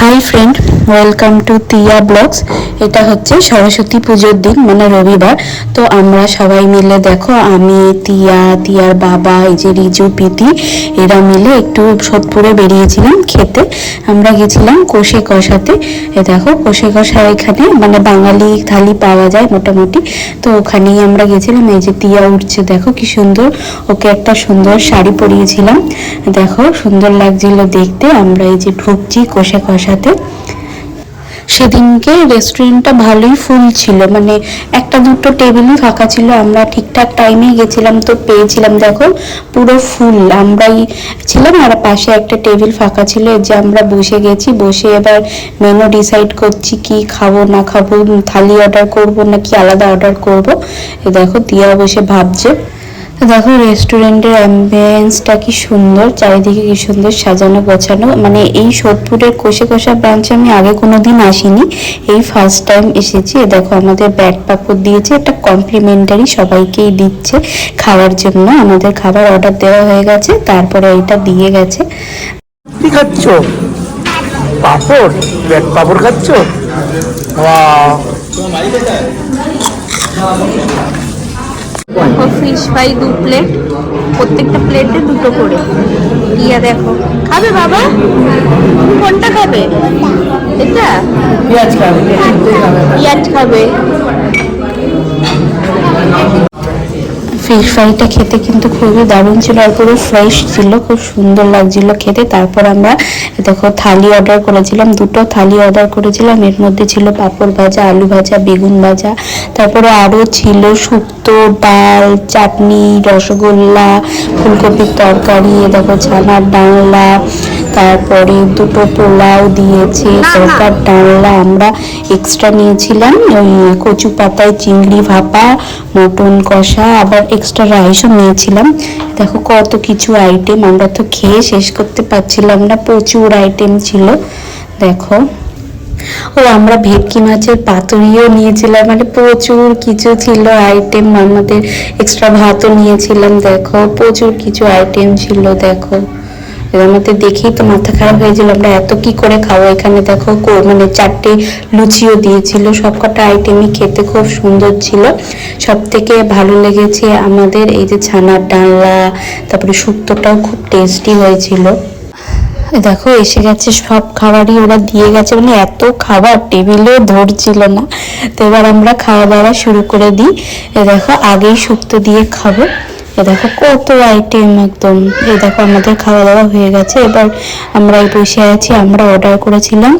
Hi friend welcome to Tiya blogs এটা হচ্ছে সরস্বতী পুজোর দিন মানে রবিবার। তো আমরা সবাই মিলে দেখো, আমি তিয়া তিয়ার বাবা, এই যে রিজু, প্রীতি, এরা মিলে একটু সোদপুরে বেরিয়েছিলাম খেতে। আমরা গেছিলাম কোষে কষাতে। এ দেখো, কোষে কষা এখানে মানে বাঙালি থালি পাওয়া যায় মোটামুটি। তো ওখানেই আমরা গেছিলাম, এই যে তিয়া উঠছে, দেখো কি সুন্দর। ওকে একটা সুন্দর শাড়ি পরিয়েছিলাম। দেখো, সুন্দর লাগছিল দেখতে। আমরা এই যে ঢুকছি কোষে কষাতে সেদিনকে রেস্টুরেন্টটা ভালোই ফুল ছিল। মানে একটা দুটো টেবিলই ফাঁকা ছিল। আমরা ঠিকঠাক টাইমে গেছিলাম তো পেয়েছিলাম। দেখো, পুরো ফুল আমরাই ছিলাম আর পাশে একটা টেবিল ফাঁকা ছিল যে আমরা বসে গেছি। বসে এবার মেনু ডিসাইড করছি কি খাব, না খাব, থালি অর্ডার করব না কি আলাদা অর্ডার করব। এ দেখো, দিয়া বসে ভাবছে। দেখো রেস্টুরেন্টের অ্যাম্বিয়েন্সটা কি সুন্দর, চারিদিকে কি সুন্দর সাজানো গোছানো। মানে এই সোদপুরের কোষে কোষা ব্রাঞ্চে আমি আগে কোনো দিন আসিনি। এই ফার্স্ট টাইম এসেছি। দেখো আমাদের ব্যাট পাপড় দিয়েছে, একটা কমপ্লিমেন্টারি সবাইকেই দিচ্ছে খাওয়ার জন্য। আমাদের খাবার অর্ডার দেওয়া হয়ে গেছে, তারপরে এটা দিয়ে গেছে। কি খাচ্ছ? পাপড়? পাপড় খাচ্ছ? ফিশ ফ্রাই দু প্লেট প্রত্যেকটা প্লেটে দুটো করে। ইয়া দেখো। খাবে বাবা? কোনটা খাবে? এটা? পেঁয়াজ খাবে। পিঁয়াজ খাবে। ফিশ ফ্রাইটা খেতে কিন্তু খুবই দারুণ ছিল আর পুরো ফ্রেশ ছিল খুব সুন্দর লাগছিল খেতে। তারপর আমরা দেখো থালি অর্ডার করেছিলাম দুটো থালি অর্ডার করেছিলাম। এর মধ্যে ছিল পাঁপড় ভাজা আলু ভাজা বেগুন ভাজা। তারপরে আরও ছিল শুক্তো ডাল চাটনি রসগোল্লা ফুলকপির তরকারি দেখো ছানার ডালনা তারপরে দুটো পোলাও দিয়েছে তরকার ডালনা আমরা এক্সট্রা নিয়েছিলাম ওই কচু পাতায় চিংড়ি ভাপা, মটন কষা, আবার এক্সট্রা রাইসও নিয়েছিলাম। দেখো কত কিছু আইটেম আমরা তো খেয়ে শেষ করতে পারছিলাম না, প্রচুর আইটেম ছিল। দেখো। ও, আমরা ভেটকি মাছের পাতুরিও নিয়েছিলাম মানে প্রচুর কিছু ছিল আইটেম আমাদের এক্সট্রা ভাতও নিয়েছিলাম, দেখো, প্রচুর কিছু আইটেম ছিল, দেখো। এর দেখেই তো মাথা খারাপ হয়েছিল আমরা এত কি করে খাব এখানে? দেখো মানে চারটে লুচিও দিয়েছিল, সবকটা আইটেমই খেতে খুব সুন্দর ছিল। সব থেকে ভালো লেগেছে আমাদের এই যে ছানার ডালনা, তারপরে শুক্তোটাও খুব টেস্টি হয়েছিল। দেখো, এসে গেছে সব খাবারই, ওরা দিয়ে গেছে মানে এত খাবার, টেবিলেও ধরছিল না। তো এবার আমরা খাওয়া দাওয়া শুরু করে দিই। দেখো, আগেই শুক্তো দিয়ে খাব। এ দেখো কত আইটেম একদম। এই দেখো আমাদের খাওয়া দাওয়া হয়ে গেছে। এবার আমরা এই বসে আছি, আমরা অর্ডার করেছিলাম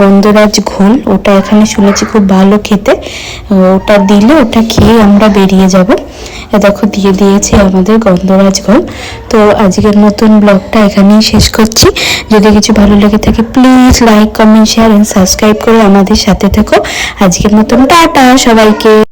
গন্ধরাজ ঘোল। ওটা এখানে শুনেছি খুব ভালো খেতে। ওটা দিলে ওটা খেয়ে আমরা বেরিয়ে যাব। এ দেখো, দিয়ে দিয়েছে আমাদের গন্ধরাজ ঘোল। তো আজকের নতুন ব্লগটা এখানেই শেষ করছি। যদি কিছু ভালো লেগে থাকে please like comment share and subscribe করে আমাদের সাথে থেকো। আজকের মতন টাটা, সবাইকে।